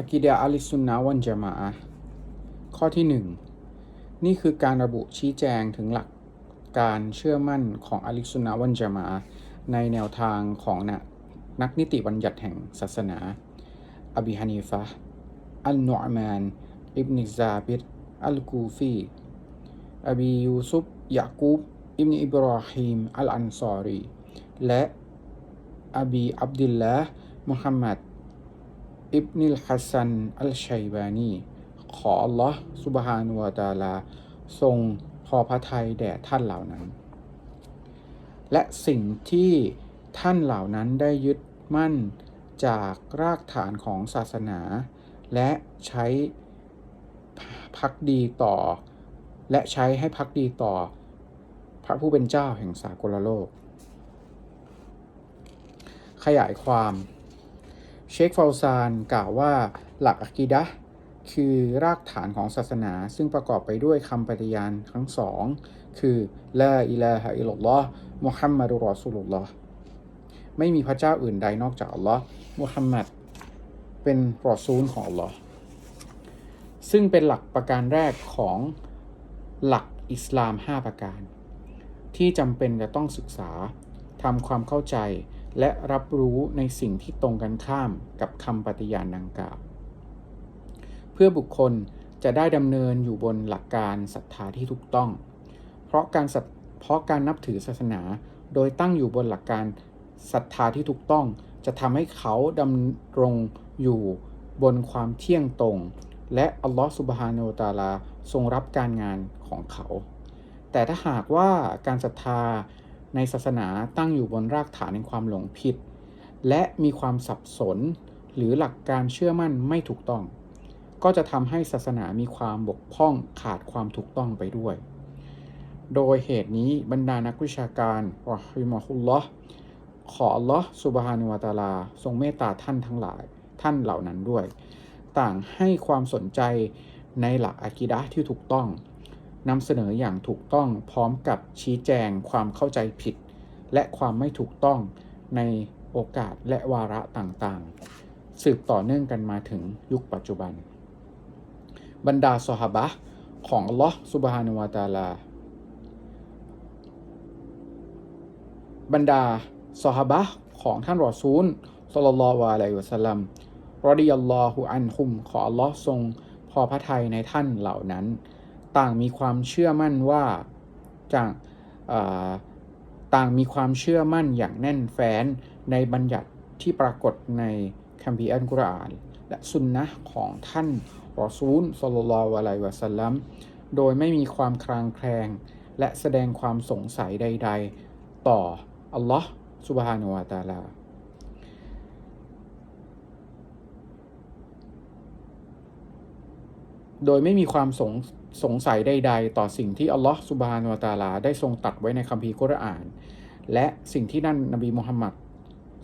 อากิดะอัลิสุนนะวันจามะข้อที่หนึ่งนี่คือการระบุชี้แจงถึงหลักการเชื่อมั่นของอัลิสุนนะวันจามะในแนวทางของนะนักนิติบัญญัติแห่งศาสนาอบีฮานีฟะอัลนุอ์มานอิบนิซาบิดอัลกูฟีอบียูซุฟยากูบอิบนอิบราฮิมอัลอันซอรีและอบีอับดุลละมุฮัมมัด อิบนิลฮัสซัน อัลชัยบานี ขออัลลอฮ์สุบฮานุวะตาลา ทรงพอพระทัยแด่ท่านเหล่านั้น และสิ่งที่ท่านเหล่านั้นได้ยึดมั่นจากรากฐานของศาสนา และใช้พักดีต่อ และใช้ให้พักดีต่อ พระผู้เป็นเจ้าแห่งสากลโลก ขยายความ เชคฟาวซานกล่าวว่าหลักอะกีดะคือรากฐานของศาสนา ซึ่งประกอบไปด้วยคำปฏิญาณทั้งสอง คือลาอิลาฮะอิลลอฮ์มุฮัมมัดุรอสูลุลลอฮ์ไม่มีพระเจ้าอื่นใดนอกจากอัลลอฮ์มุฮัมมัดเป็นรอซูลของอัลลอฮ์ซึ่งเป็นหลักประการแรกของหลักอิสลาม 5 ประการ ที่จำเป็นจะต้องศึกษาทำความเข้าใจ และรับรู้ในสิ่งที่ตรงกันข้ามกับคำปฏิญาณดังกล่าว เพื่อบุคคลจะได้ดำเนินอยู่บนหลักการศรัทธาที่ถูกต้อง เพราะการศรัทเพราะการนับถือศาสนาโดยตั้งอยู่บนหลักการศรัทธาที่ถูกต้อง จะทำให้เขาดำรงอยู่บนความเที่ยงตรง และอัลลอฮฺสุบฮานาอัลตาลาทรงรับการงานของเขา แต่ถ้าหากว่าการศรัทธา ในศาสนาตั้งอยู่บนรากฐานในความหลงผิด และมีความสับสน หรือหลักการเชื่อมั่นไม่ถูกต้อง ก็จะทำให้ศาสนามีความบกพร่องขาดความถูกต้องไปด้วย โดยเหตุนี้บรรดานักวิชาการรอฮิมะฮุลลอฮ์ขออัลลอฮ์สุบฮานุวะตาลา ทรงเมตตาท่านทั้งหลายท่านเหล่านั้นด้วย ต่างให้ความสนใจในหลักอากีดะที่ถูกต้อง นำเสนออย่างถูกต้องพร้อมกับชี้แจงความเข้าใจผิด และความไม่ถูกต้องในโอกาสและวาระต่างๆ สืบต่อเนื่องกันมาถึงยุคปัจจุบัน บรรดาซอฮาบะของอัลลอฮ์สุบฮานุวาตาลา บรรดาซอฮาบะของท่านรอซูลสลลัลลอฮุอะลัยฮิวะสลลัมรอดิยัลลอฮุอันฮุมขออัลลอฮ์ทรงพอพระทัยในท่านเหล่านั้น ต่างมีความเชื่อมั่นว่าจากต่างมีความเชื่อมั่นอย่างแน่นแฟ้นในบัญญัติที่ปรากฏในคัมภีร์อัลกุรอาน และสุนนะของท่านรอซูลสลลัลอฮุอะลัยวะสัลลัมโดยไม่มีความคลางแคลง และแสดงความสงสัยใด ๆ ต่ออัลลอฮ์สุบฮานวะตะอาลาโดยไม่มีความสง สงสัยใด ๆ ต่อสิ่งที่อัลลอฮ์สุบฮานุวตาลา ได้ทรงตัดไว้ในคัมภีร์กุรอาน และสิ่งที่นั่นนบีมุฮัมมัด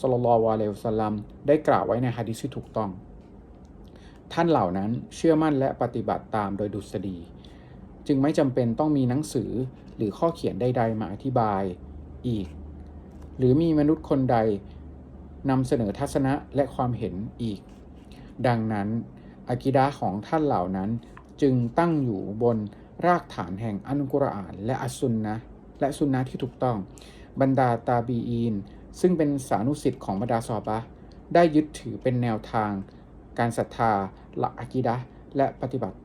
สลลัลลอฮุอะลัยฮิวสัลลัมได้กล่าวไว้ในฮะดิษที่ถูกต้อง ท่านเหล่านั้นเชื่อมั่นและปฏิบัติตามโดยดุษฎี จึงไม่จำเป็นต้องมีหนังสือหรือข้อเขียนใด ๆ มาอธิบายอีก หรือมีมนุษย์คนใดนำเสนอทัศนะและความเห็นอีก ดังนั้นอากิดะของท่านเหล่านั้น จึงตั้งอยู่บนรากฐานแห่งอันกุรอาน และอัสซุนนะและสุนนะที่ถูกต้อง บรรดาตาบีอีน ซึ่งเป็นสานุสิทธิ์ของบรรดาซอบะได้ยึดถือเป็นแนวทาง การศรัทธา หลักอากิดะและปฏิบัติ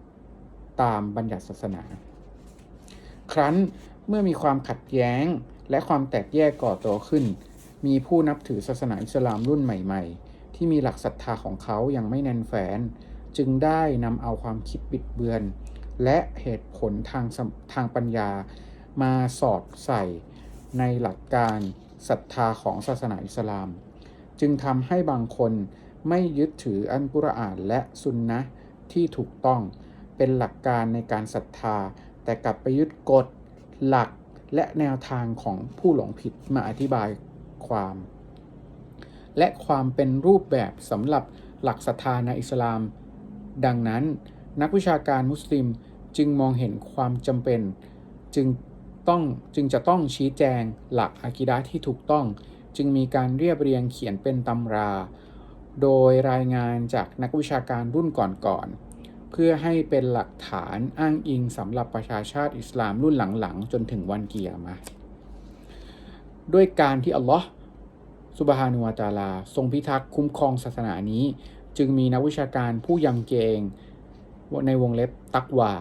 ตามบัญญัติศาสนา ครั้นเมื่อมีความขัดแย้งและความแตกแยกก่อตัวขึ้น มีผู้นับถือศาสนาอิสลามรุ่นใหม่ ๆ ที่มีหลักศรัทธาของเขายังไม่แน่นแฟ้น จึงได้นำเอาความคิดบิดเบือน และเหตุผลทางทางปัญญามาสอดใส่ในหลักการศรัทธาของศาสนาอิสลาม จึงทำให้บางคนไม่ยึดถืออันกุรอานและสุนนะที่ถูกต้องเป็นหลักการในการศรัทธา แต่กลับไปยึดกฎหลักและแนวทางของผู้หลงผิดมาอธิบายความ และความเป็นรูปแบบสำหรับหลักศรัทธาในอิสลาม ดังนั้น นักวิชาการมุสลิมจึงมองเห็นความจำเป็น จึงต้องจึงจะต้องชี้แจงหลักอากิดะที่ถูกต้อง จึงมีการเรียบเรียงเขียนเป็นตำรา โดยรายงานจากนักวิชาการรุ่นก่อนๆเพื่อให้เป็นหลักฐานอ้างอิงสำหรับประชาชาติอิสลามรุ่นหลังๆ จนถึงวันเกียรมาด้วยการที่อัลลอฮ์สุบฮานุวาตาลา ทรงพิทักษ์คุ้มครองศาสนานี้ จึงมีนักวิชาการผู้ยำเกรงในวงเล็บตักวา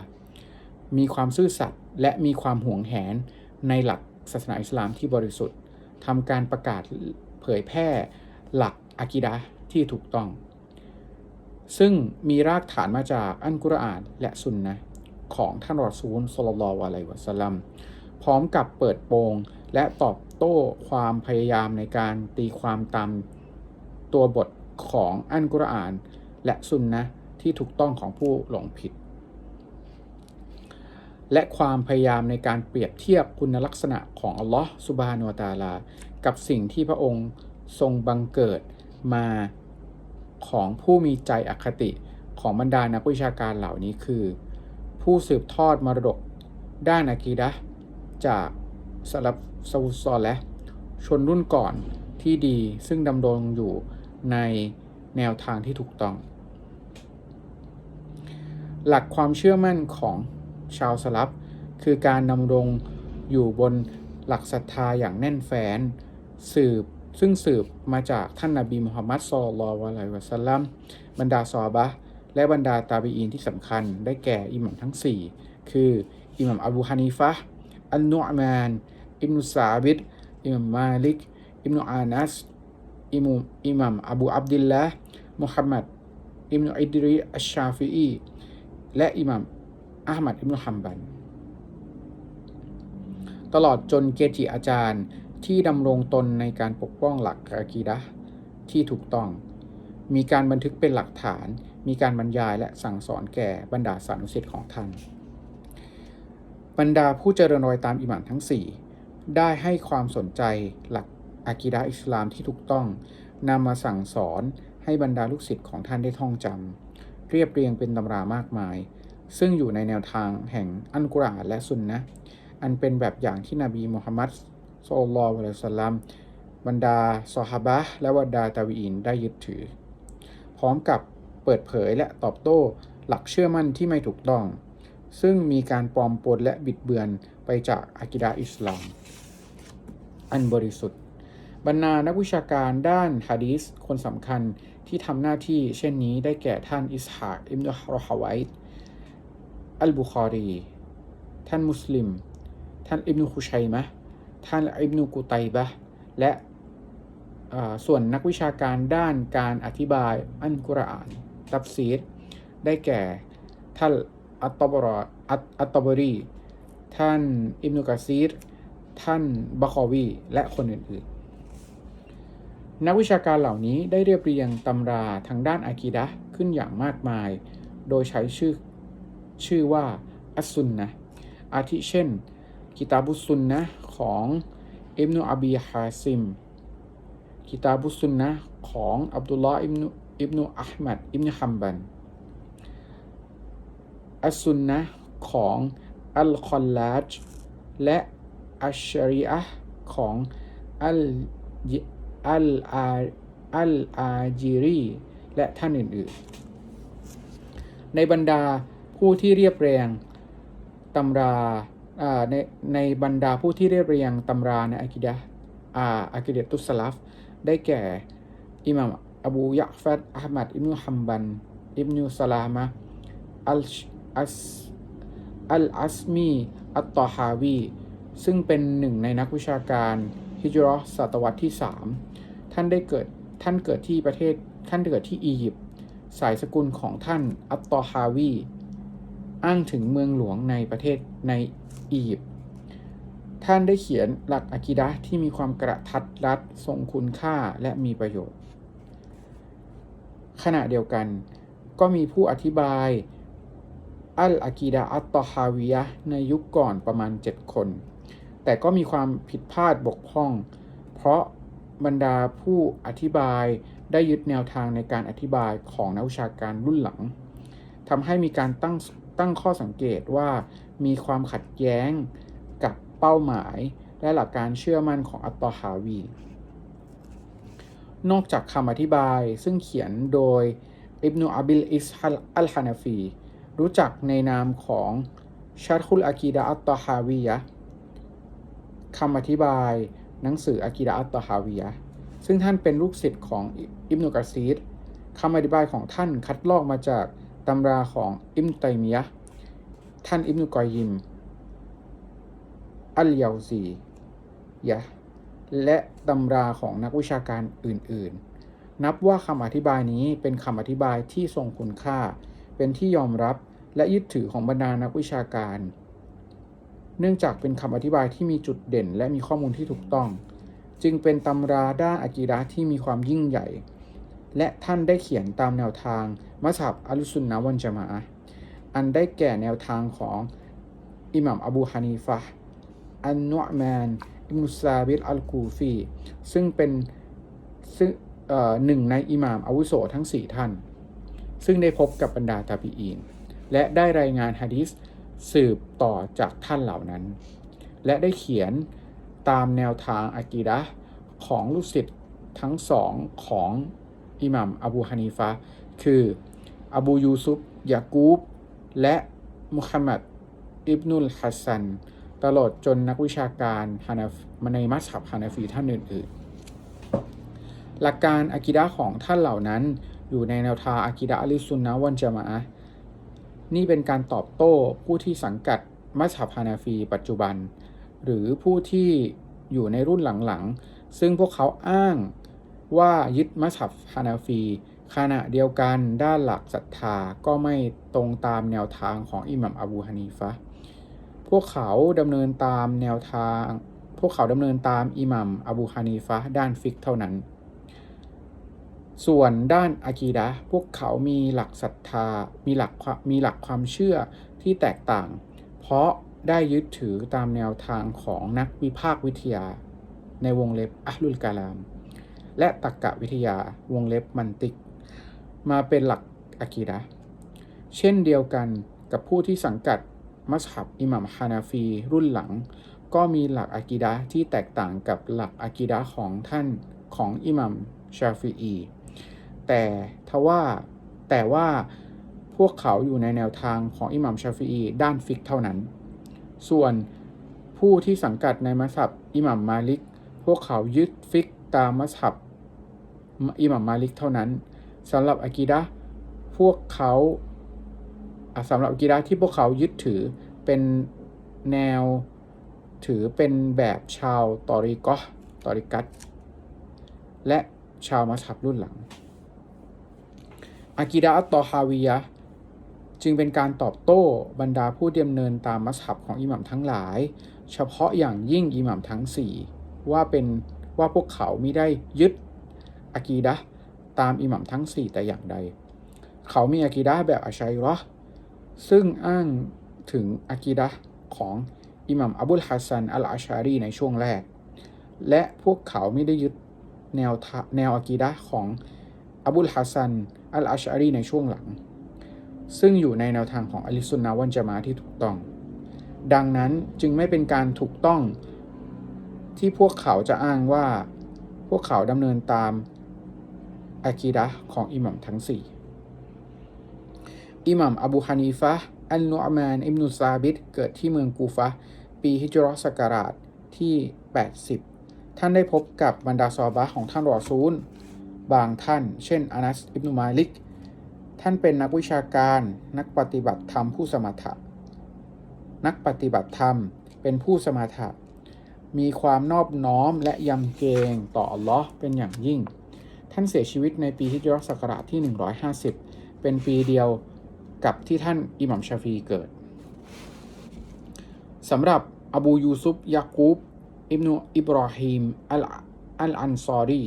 มีความซื่อสัตย์และมีความห่วงแหนในหลักศาสนาอิสลามที่บริสุทธิ์ทำการประกาศเผยแพร่หลักอากิดะที่ถูกต้อง ซึ่งมีรากฐานมาจากอันกุรอานและสุนนะของท่านรอซูลสลลัลลอฮุอะลัยฮิวะสลัมพร้อมกับเปิดโปงและตอบโต้ความพยายามในการตีความตามตัวบท ของอันกุรอาน และสุนนะที่ถูกต้องของผู้หลงผิด และความพยายามในการเปรียบเทียบคุณลักษณะของอัลลอฮ์สุบฮานุวตาลา กับสิ่งที่พระองค์ทรงบังเกิดมาของผู้มีใจอคติของบรรดานักวิชาการเหล่านี้คือ ผู้สืบทอดมรดกด้านอากีดะจากสลับซาอุซอลและชนรุ่นก่อนที่ดีซึ่งดำรงอยู่ ในแนวทางที่ถูกต้อง หลักความเชื่อมั่นของชาวสลับ คือการดำรงอยู่บนหลักศรัทธาอย่างแน่นแฟ้นสืบซึ่งสืบมาจากท่านนาบีมุฮัมมัดสุลลัลลอฮิวะสัลลัมบรรดาซอบะและบรรดาตาบีอีนที่สำคัญได้แก่อิหมัมทั้ง 4 คืออิหมัมอบูฮานีฟะอันนุอ์มาน อิบนุซาบิดอิหมัมมาลิก อิบนุอานัส อิมุอิหมัมอบูอับดิลละมุฮัมมัดอิบนุอิดรีอัชชาฟีอีและอิหมัมอามัดอิบนุฮัมบัน ตลอดจนเกจิอาจารย์ที่ดำรงตนในการปกป้องหลักอากีดะที่ถูกต้อง มีการบันทึกเป็นหลักฐาน มีการบรรยายและสั่งสอนแก่บรรดาสานุสิทธิ์ของท่าน บรรดาผู้เจริญรอยตามอิหมัมทั้ง 4 ได้ให้ความสนใจหลัก อากีดะอิสลามที่ถูกต้องนำมาสั่งสอนให้บรรดาลูกศิษย์ของท่านได้ท่องจำเรียบเรียงเป็นตำรามากมาย ซึ่งอยู่ในแนวทางแห่งอัลกุรอานและสุนนะอันเป็นแบบอย่างที่นบีมุฮัมมัดศ็อลลัลละลัยฮิวะสัลลัมบรรดาซอฮาบะและบรรดาตาวีอินได้ยึดถือ พร้อมกับเปิดเผยและตอบโต้หลักเชื่อมั่นที่ไม่ถูกต้อง ซึ่งมีการปลอมปนและบิดเบือนไปจากอากิดะอิสลาม อันบริสุทธิ์ บรรดานักวิชาการด้านฮะดีษคนสำคัญที่ทำหน้าที่เช่นนี้ได้แก่ท่านอิสฮากอิบนุรฮาไวต์อัลบุคอรี ท่านมุสลิม ท่านอิบนุคุชัยมะท่านอิบนุกุตัยบะและส่วนนักวิชาการด้านการอธิบายอันกุรอาน ตับซีรได้แก่ท่านอัตตบรออัตอัตตบรี ท่านอิบนุกะซีรท่านบะคอวี และคนอื่นๆ นักวิชาการเหล่านี้ได้เรียบเรียงตำราทางด้านอากีดะขึ้นอย่างมากมาย โดยใช้ชื่อชื่อว่าอัสซุนนะอาทิเช่น กิตาบุสซุนนะของอิบนุอบีฮาซิม กิตาบุสซุนนะของอับดุลลอฮ์อิบนุอิบนุอัลมัดอิบนุฮัมบัน อัสซุนนะของอัลคอลลาจและอัชชรีอะของอัล อัลอาอัลอาจีรีและท่านอื่นๆ ในบรรดาผู้ที่เรียบเรียงตำราในในบรรดาผู้ที่เรียบเรียงตำราในอากิดะอาอากิเดตุสลัฟได้แก่อิหม่ามอบูยะฟัดอัลมัดอิบนุฮัมบันอิบนุสลามะอัลอัสอัลอัสมีอัตตอฮาวี ซึ่งเป็นหนึ่งในนักวิชาการฮิจรัศตวรรษที่ 3 ท่านได้เกิดท่านเกิดที่ประเทศท่านเกิดที่อียิปต์สายสกุลของท่านอัตตอฮาวี อ้างถึงเมืองหลวงในประเทศในอียิปต์ท่านได้เขียนหลักอะกีดะที่มีความกระทัดรัดทรงคุณค่าและมีประโยชน์ ขณะเดียวกันก็มีผู้อธิบายอัลอากีดะอัตตอฮาวิยะในยุคก่อนประมาณ 7 คน แต่ก็มีความผิดพลาดบกพร่อง เพราะ บรรดาผู้อธิบายได้ยึดแนวทางในการอธิบายของนักวิชาการรุ่นหลังทำให้มีการตั้งตั้งข้อสังเกตว่ามีความขัดแย้งกับเป้าหมายและหลักการเชื่อมั่นของอัตตอฮาวี นอกจากคำอธิบายซึ่งเขียนโดยอิบนุอับิลอิสฮัลอัลฮานาฟี รู้จักในนามของชาร์คุลอากีดะอัตตอฮาวียะคำอธิบาย หนังสืออากีดะอัตตอฮาวียซึ่งท่านเป็นลูกศิษย์ของอิบนุกะซีดคำอธิบายของท่านคัดลอกมาจากตำราของอิมไตมียะท่านอิบนุกอยิม อัลเยาซียะและตำราของนักวิชาการอื่นๆ นับว่าคำอธิบายนี้เป็นคำอธิบายที่ทรงคุณค่า เป็นที่ยอมรับและยึดถือของบรรดานักวิชาการ เนื่องจากเป็นคำอธิบายที่มีจุดเด่น และมีข้อมูลที่ถูกต้อง จึงเป็นตำราด้านอากีดะที่มีความยิ่งใหญ่ และท่านได้เขียนตามแนวทางมัสฮับอัลุสุนนะวันจามะอันได้แก่แนวทางของอิหม่ามอบูฮานีฟะอันนุอ์มานอิบนุซาบิดอัลกูฟีซึ่งเป็นซึ่งเอ่อหนึ่งในอิหม่ามอาวุโสทั้ง 4 ท่าน ซึ่งได้พบกับบรรดาตาบีอีน และได้รายงานฮะดีษ สืบต่อจากท่านเหล่านั้น และได้เขียนตามแนวทางอากีดะของลูกศิษย์ทั้งสองของอิหม่ามอบูฮานีฟะคืออบูยูซุฟยากูบ และมุฮัมมัดอิบนุลฮัสซัน ตลอดจนนักวิชาการฮานาฟในมัสฮับฮานาฟีท่านอื่นๆ หลักการอากิดะของท่านเหล่านั้นอยู่ในแนวทางอากิดะอัลลิซุนนะวันจามะ นี่เป็นการตอบโต้ผู้ที่สังกัดมัสฮับฮานาฟีปัจจุบัน หรือผู้ที่อยู่ในรุ่นหลังๆ ซึ่งพวกเขาอ้างว่ายึดมัสฮับฮานาฟี ขณะเดียวกันด้านหลักศรัทธาก็ไม่ตรงตามแนวทางของอิหมัมอบูฮานีฟะพวกเขาดำเนินตามแนวทาง พวกเขาดำเนินตามอิหมัมอบูฮานีฟะด้านฟิกเท่านั้น ส่วนด้านอากีดะพวกเขามีหลักศรัทธา มีหลักมีหลักความเชื่อที่แตกต่าง เพราะได้ยึดถือตามแนวทางของนักวิพากษ์วิทยา ในวงเล็บอัลลุลกาลาม และตรรกะวิทยาวงเล็บมันติก มาเป็นหลักอากีดะเช่นเดียวกันกับผู้ที่สังกัดมัสฮับอิหมัมฮานาฟีรุ่นหลัง ก็มีหลักอากีดะที่แตกต่างกับหลักอากีดะของท่านของอิหมัมชาฟีอี แต่ทว่าแต่ว่าพวกเขาอยู่ในแนวทางของอิหมัมชาฟีอีด้านฟิกเท่านั้น ส่วนผู้ที่สังกัดในมัสฮับอิหมัมมาลิก พวกเขายึดฟิกตามมัสฮับอิหมัมมาลิกเท่านั้นสำหรับอากีดะพวกเขาสำหรับอากีดะที่พวกเขายึดถือเป็นแนวถือเป็นแบบชาวตอริกอตอริกัตและชาวมัสฮับรุ่นหลัง อากีดะอัตตอฮาวียะจึงเป็นการตอบโต้บรรดาผู้ดำเนินตามมัสฮับของอิหมัมทั้งหลาย เฉพาะอย่างยิ่งอิหมัมทั้ง 4 ว่าเป็นว่าพวกเขาไม่ได้ยึดอากีดะตามอิหมัมทั้ง 4 แต่อย่างใด เขามีอากีดะแบบอัชัยราะห์ซึ่งอ้างถึงอากีดะของอิหมัมอบุลฮัสซันอัลอาชารีในช่วงแรก และพวกเขาไม่ได้ยึดแนวทาแนวอากีดะของอบุลฮัสซัน อัลอาชารีในช่วงหลัง ซึ่งอยู่ในแนวทางของอัลิสุนนะวันจามะที่ถูกต้อง ดังนั้นจึงไม่เป็นการถูกต้องที่พวกเขาจะอ้างว่าพวกเขาดำเนินตามอากีดะของอิหมัมทั้ง4อิหมัมอบูฮานีฟะอัลนุอ์มานอิบนุซาบิดเกิดที่เมืองกูฟะปีฮิจรัสศักราชที่ 80 ท่านได้พบกับบรรดาซอบะของท่านรอซูล บางท่าน เช่นอานัสอิบนุมาลิก ท่านเป็นนักวิชาการ นักปฏิบัติธรรมผู้สมถะ นักปฏิบัติธรรมเป็นผู้สมถะ มีความนอบน้อมและยำเกรงต่ออัลลอฮ์เป็นอย่างยิ่ง ท่านเสียชีวิตในปีฮิจรัสศักราชที่ 150 เป็นปีเดียวกับที่ท่านอิหมัมชาฟีเกิดสำหรับอบูยูซุฟยากูบอิบนุอิบราฮิมอัลอัลอันซอรี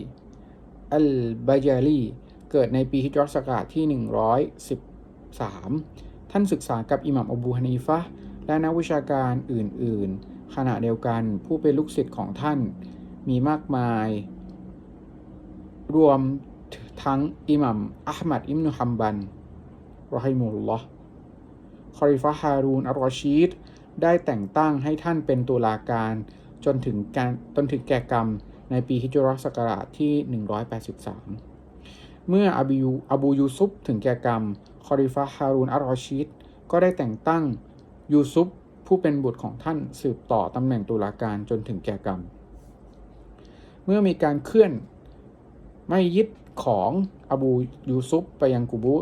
อัลบายาลีเกิดในปีฮิจรัสศักราชที่ 113 ท่านศึกษากับอิหมัมอบูฮานีฟะและนักวิชาการอื่น ๆ ขณะเดียวกันผู้เป็นลูกศิษย์ของท่านมีมากมาย รวมทั้งอิหมัมอัลมัดอิมนุฮัมบันรอฮิมุลลอฮ์คอริฟะฮารูนอัลรอชีดได้แต่งตั้งให้ท่านเป็นตุลาการจนถึงการจนถึงแก่กรรม ในปีฮิจรัสศักราชที่ 183 เมื่ออบูอบูยูซุปถึงแก่กรรม คอริฟะฮารูนอัลรอชีดก็ได้แต่งตั้งยูซุปผู้เป็นบุตรของท่านสืบต่อตำแหน่งตุลาการจนถึงแก่กรรม เมื่อมีการเคลื่อนไม่ยึดของอบูยูซุปไปยังกูบู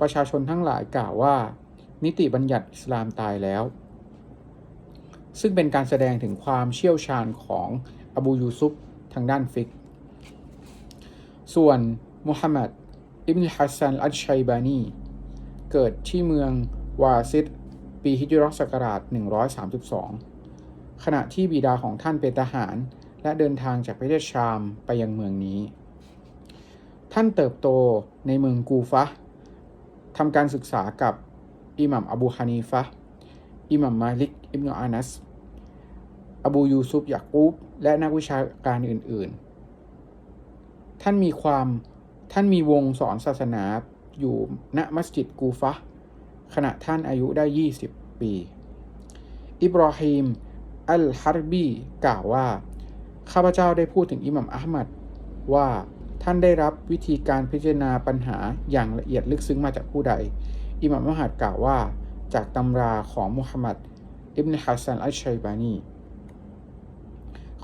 ประชาชนทั้งหลายกล่าวว่า นิติบัญญัติอิสลามตายแล้ว ซึ่งเป็นการแสดงถึงความเชี่ยวชาญของ อบูยูซุปทางด้านฟิก ส่วนมุฮัมมัดอิบนุฮัสซันอัชชัยบานี เกิดที่เมืองวาซิดปีฮิจรัสศักราช 132 ขณะที่บิดาของท่านเป็นทหาร และเดินทางจากประเทศชามไปยังเมืองนี้ ท่านเติบโตในเมืองกูฟะทำการศึกษากับอิหมัมอบูฮานีฟะอิหมัมมาลิก อิบนุอานัส อบูยูซุฟยากูบ และนักวิชาการอื่น ๆ ท่านมีความท่านมีวงสอนศาสนาอยู่ณมัสยิดกูฟะขณะท่านอายุได้ 20 ปี อิบราฮิมอัลฮารบีกล่าวว่า ข้าพเจ้าได้พูดถึงอิหมัมอัลมัดว่าท่านได้รับวิธีการพิจารณาปัญหาอย่างละเอียดลึกซึ้งมาจากผู้ใด อิหมัมอัลมัดกล่าวว่า จากตำราของมุฮัมมัด อิบนฮัสซันอัชชัยบานี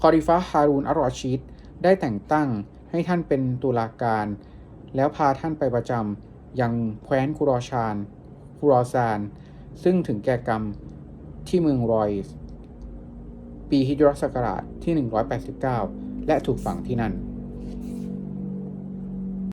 คอริฟะฮารูนอัลรอชิดได้แต่งตั้งให้ท่านเป็นตุลาการ แล้วพาท่านไปประจำยังแคว้นคุรอชานคุรอซาน ซึ่งถึงแก่กรรมที่เมืองรอยส์ปีฮิจรัสศักราชที่ 189 และถูกฝังที่นั่น